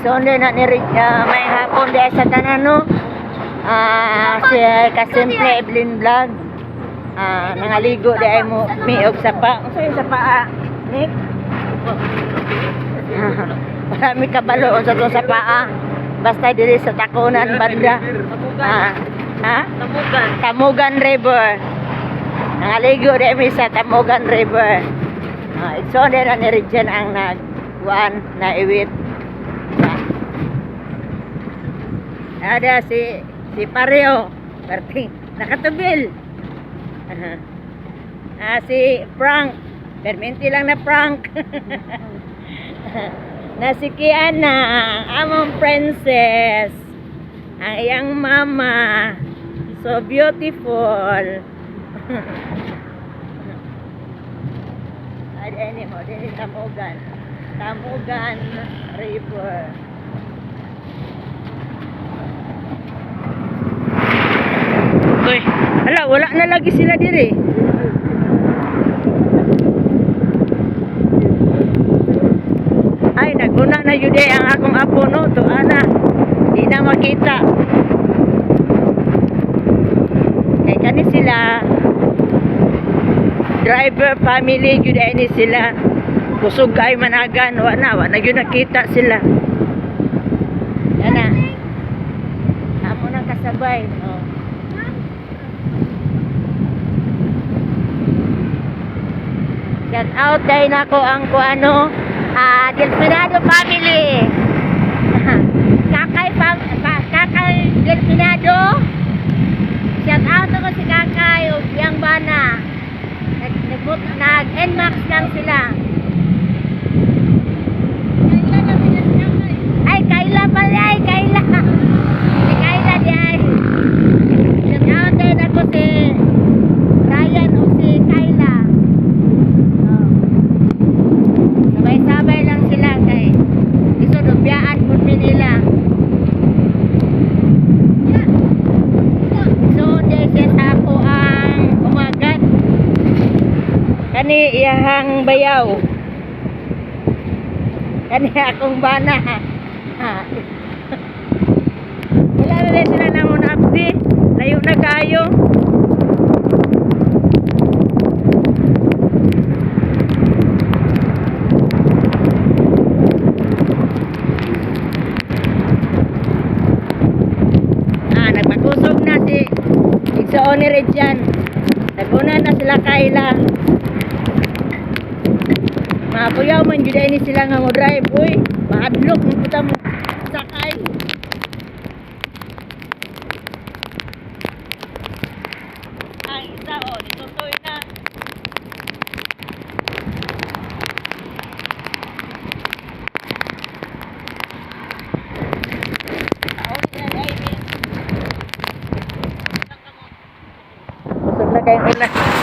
So, hindi na ni uh, may hapon di sa tanan, no? Ah, si Kasimple Evelyn Vlog. Ah, nangaligo di ay mo miog sa pa. Unsa yung sa paa? Nick? Marami kabalo unsa to sa paa. Basta diri sa takunan banda. Ah, ha? Tamugan. Tamugan River. Nangaligo di mi sa Tamugan River. Ah, so din na ni Regine ang nag kuan na iwit. Ah. Ada si si Pareo. Perting nakatubil. Aha. Ah, si Frank. Perminti lang na Frank. na si Kiana, among princess. Ang iyang mama. So beautiful. Ay, ini mo, din Tamugan. Tamugan River. Uy, ala, wala na lagi sila diri. Ay, naguna na yun eh ang akong apo no. To, ana, di na makita. Eh, kani sila, driver family, yun eh ni sila. Kusog kay managan, wa na, wa na yun nakita sila. Yan na. Nang kasabay. Oh. Shout out kay nako ang kuano ah Delfinado family. kakay ka- kakay Delfinado. Shout out ako si kakay ug yang bana. Nag nag nag NMAX lang sila. Ay, Kayla pala, ay, Kayla. Si Kayla di ay. Shout out din ako si Ryan o si Kayla. Oh. Sabay-sabay lang sila kay isodobiyaan po nila. So, di siya sa ako ang umagat. Kani iyahang bayaw. Kani akong bana. Ha. Wala na rin sila na muna abdi. Layo na kayo. Ah, nagpakusog na si Igsoon ni Regjan. Naguna na sila Kayla. Mga kuyaw man juday ni sila nga mo drive. Uy, mahadlok mo puta mo sakay. Ang isa o, ditutoy na. Na kayong ulan.